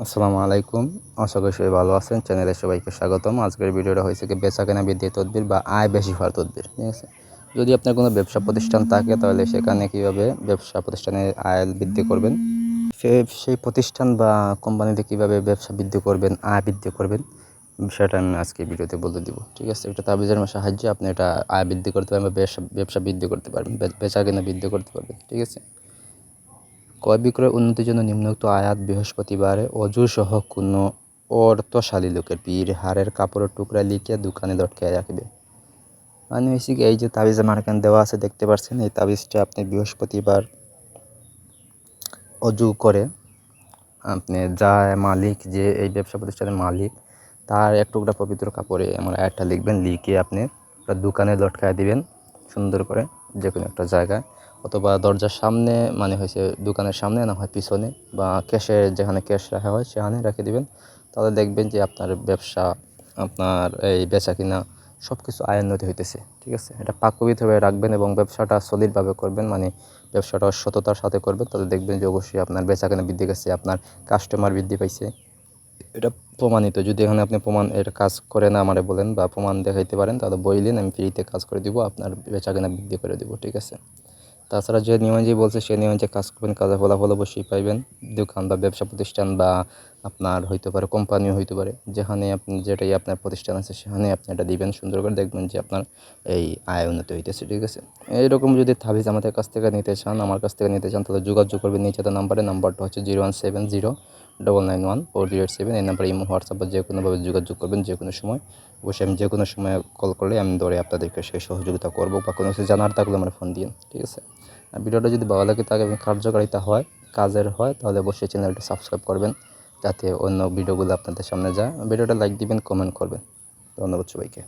আসসালামু আলাইকুম। আশা করি সবাই ভালো আছেন। চ্যানেলে সবাইকে স্বাগতম। আজকের ভিডিওটা হয়েছে কি বেচা কেনা বৃদ্ধি তদবির বা আয় বেশি হওয়ার তদবির, ঠিক আছে? যদি আপনার কোনো ব্যবসা প্রতিষ্ঠান থাকে, তাহলে সেখানে কীভাবে ব্যবসা প্রতিষ্ঠানের আয় বৃদ্ধি করবেন? সেই প্রতিষ্ঠান বা কোম্পানিতে কীভাবে ব্যবসা বৃদ্ধি করবেন, আয় বৃদ্ধি করবেন, বিষয়টা আমি আজকে ভিডিওতে বলে দিব, ঠিক আছে? একটা তাবিজের সাহায্যে আপনি এটা আয় বৃদ্ধি করতে পারবেন বা ব্যবসা বৃদ্ধি করতে পারবেন বেচা কেনা বৃদ্ধি করতে পারবেন, ঠিক আছে? ক্রয় বিক্রয় উন্নতির জন্য নিম্নোক্ত আয়াত বৃহস্পতিবারে অজু সহ কোনো অর্থশালী লোকের পীর হারের কাপড়ের টুকরা লিখে দোকানে লটকায় রাখবে। মানে হয়েছে কি, এই যে তাবিজ আমার এখানে দেওয়া আছে, দেখতে পাচ্ছেন এই তাবিজটা আপনি বৃহস্পতিবার অজু করে আপনি যা মালিক, যে এই ব্যবসা প্রতিষ্ঠানের মালিক, তার এক টুকরা পবিত্র কাপড়ে আমার আয়াতটা লিখবেন লিখে আপনি দোকানে লটকায় দিবেন, সুন্দর করে যে কোনো একটা জায়গায়। অথবা দরজার সামনে মানে হয়েছে দোকানের সামনে, না হয় পিছনে, বা ক্যাশে যেখানে ক্যাশ রাখা হয় সেখানে রেখে দিবেন। তাহলে দেখবেন যে আপনার ব্যবসা, আপনার এই বেচা কিনা সব কিছু আয়োন্নতি হইতেছে, ঠিক আছে? এটা পাকপবিতভাবে রাখবেন এবং ব্যবসাটা সলিডভাবে করবেন মানে ব্যবসাটা সততার সাথে করবেন, তাহলে দেখবেন যে অবশ্যই আপনার বেচা কেনা বৃদ্ধি গেছে আপনার কাস্টমার বৃদ্ধি পাইছে। এটা প্রমাণিত, যদি এখানে আপনি প্রমাণ এটা কাজ করে না আমারে বলেন বা প্রমাণ দেখাইতে পারেন, তাহলে বইলেন, আমি ফ্রিতে কাজ করে দিব, আপনার বেচা কেনা বৃদ্ধি করে দিব, ঠিক আছে? তাছাড়া যে নিয়মে বলছে, সে নিয়মে কাজ করবেন, কাজের ফলাফল অবশ্যই পাইবেন। দোকান বা ব্যবসা প্রতিষ্ঠান বা আপনার হইতে পারে কোম্পানিও হইতে পারে, যেখানে আপনি যেটাই আপনার প্রতিষ্ঠান আছে, সেখানে আপনি এটা দিবেন, সুন্দর করে দেখবেন যে আপনার এই আয় উন্নতি হইতেছে, ঠিক আছে? এইরকম যদি থাবিজ আমাদের কাছ থেকে নিতে চান, আমার কাছ থেকে নিতে চান, তাহলে যোগাযোগ করবেন নিচে নাম্বারে, নাম্বারটা হচ্ছে zero one seven zero double nine one four zero eight seven এই নাম্বারে ইমো হোয়াটসঅ্যাপ বা যে কোনোভাবে যোগাযোগ করবেন যে কোনো সময়। অবশ্যই আমি যে কোনো সময় কল করলে আমি ধরে আপনাদেরকে সেই সহযোগিতা করব বা কোনো কিছু জানার থাকলে আমার ফোন দিন ঠিক আছে? আর ভিডিওটা যদি ভালো লাগে থাকে এবং কার্যকারিতা হয়, কাজের হয়, তাহলে অবশ্যই চ্যানেলটা সাবস্ক্রাইব করবেন, যাতে অন্য ভিডিওগুলো আপনাদের সামনে যায়। ভিডিওটা লাইক দিবেন কমেন্ট করবেন। ধন্যবাদ সবাইকে।